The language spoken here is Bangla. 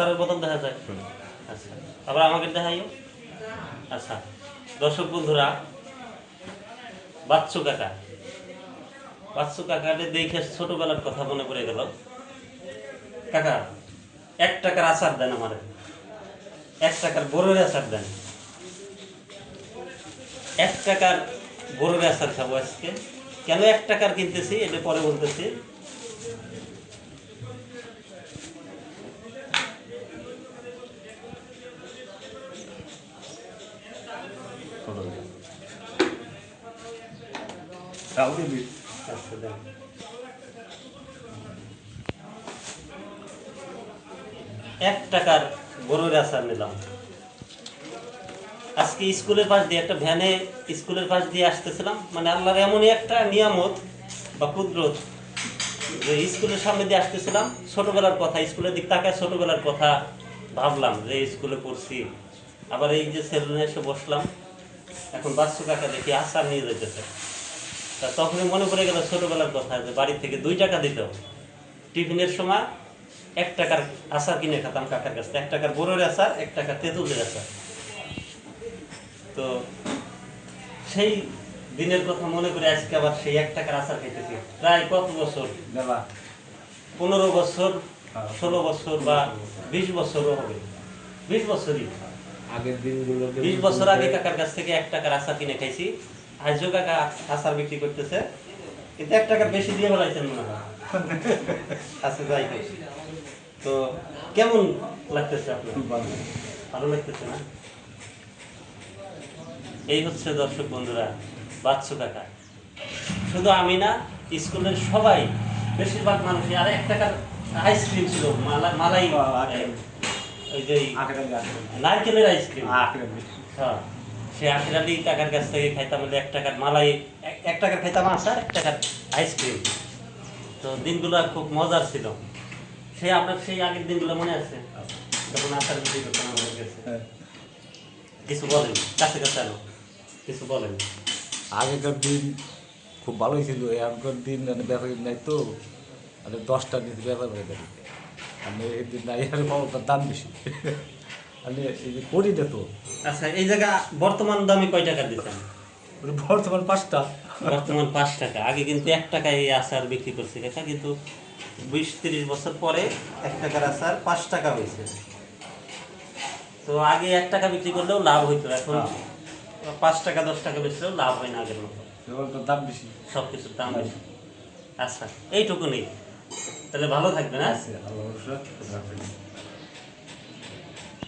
আচারের বোতল দেখা যায়। আচ্ছা আবার আমাকে দেখাইও। আচ্ছা দর্শক বন্ধুরা, বাচ্চু কাকা। বাচ্চু কাকারে দেখে ছোটবেলার কথা মনে পড়ে গেল। কাকা, এক টাকার আচার দেন আমার। এক টাকার বড়ের আচার দেন। এক টাকার বড়ের আচার খাব আজকে। কেন এক টাকার কিনতেছি? এটা পরে বলতেছি। আচ্ছা, দেন। এক টাকার গরুর আচার নিলাম আজকে স্কুলের পাশ দিয়ে একটা ভ্যানে স্কুলের পাশ দিয়ে আসতেছিলাম মানে আল্লাহর এমনই একটা নিয়ামত বা কুদরত যে স্কুলের সামনে দিয়ে আসতেছিলাম ছোটবেলার কথা স্কুলের দিক তাকায় ছোটবেলার কথা ভাবলাম যে স্কুলে পড়ছি আবার এই যে সেলুনে এসে বসলাম এখন বাচ্চু কাকা দেখি আচার নিয়ে যেতেছে তা তখনই মনে পড়ে গেল ছোটবেলার কথা যে বাড়ি থেকে দুই টাকা দিত টিফিনের সময় এক টাকার আচার কিনে খেতাম কাকার কাছে এক টাকার বড়ের আচার এক টাকার তেঁতুলের আচার। তো সেই দিনের কথা মনে করে আজকে আবার সেই এক টাকার আচার খেতেছি প্রায় কত বছর? পনেরো বছর ষোলো বছর বা বিশ বছরও হবে। বিশ বছরই। আগের দিনগুলো বিশ বছর আগে কাকার কাছ থেকে এক টাকার আচার কিনে খাইছি। আজও কাকা আচার বিক্রি করতেছে। কিন্তু এক টাকার বেশি দিয়ে বেলাইছেন মনে হয়। আচ্ছা যাই তো কেমন লাগতেছে আপনার? ভালো। লাগতেছে না? এই হচ্ছে দর্শক বন্ধুরা বাচ্চু কাকা। শুধু আমি না স্কুলের সবাই বেশিরভাগ মানুষই আর এক টাকার আইসক্রিম ছিল মালা- মালাই ওই যে নারকেলের আইসক্রিম হ্যাঁ। সে আখিরালি টাকার কাছ থেকে খাইতাম হলে এক টাকার মালাই এক- টাকার খাইতাম আচার এক টাকার আইসক্রিম। তো দিনগুলো খুব মজার ছিল। সে আপনার সেই আগের দিনগুলো মনে আছে? যখন আচার বিক্রি করতাম আমাদের কাছে কিছু বলেন কাছে কাছে আনো কিছু বলেন। আগেকার দিন খুব ভালোই ছিল এখনকার দিন মানে ব্যাপারী নাই তো মানে দশটা দিন ব্যাপার হয়ে গেছে। মানে এই দিন নাই আর দাম বেশি। মানে এই যে করি তো। আচ্ছা এই জায়গা বর্তমান দামে কয় টাকা দিচ্ছেন মানে বর্তমান পাঁচটা বর্তমান পাঁচ টাকা। আগে কিন্তু এক টাকায় এই আচার বিক্রি করছে কাকা কিন্তু বিশ তিরিশ বছর পরে এক টাকার আচার পাঁচ টাকা হয়েছে। তো আগে এক টাকা বিক্রি করলেও লাভ হইতো এখন পাঁচ টাকা দশ টাকা বেচলেও লাভ হয় না আগের মতো। দাম বেশি। সব কিছুর দাম বেশি। আচ্ছা এইটুকুনি তাহলে ভালো থাকবে না আল্লাহ ভরসা।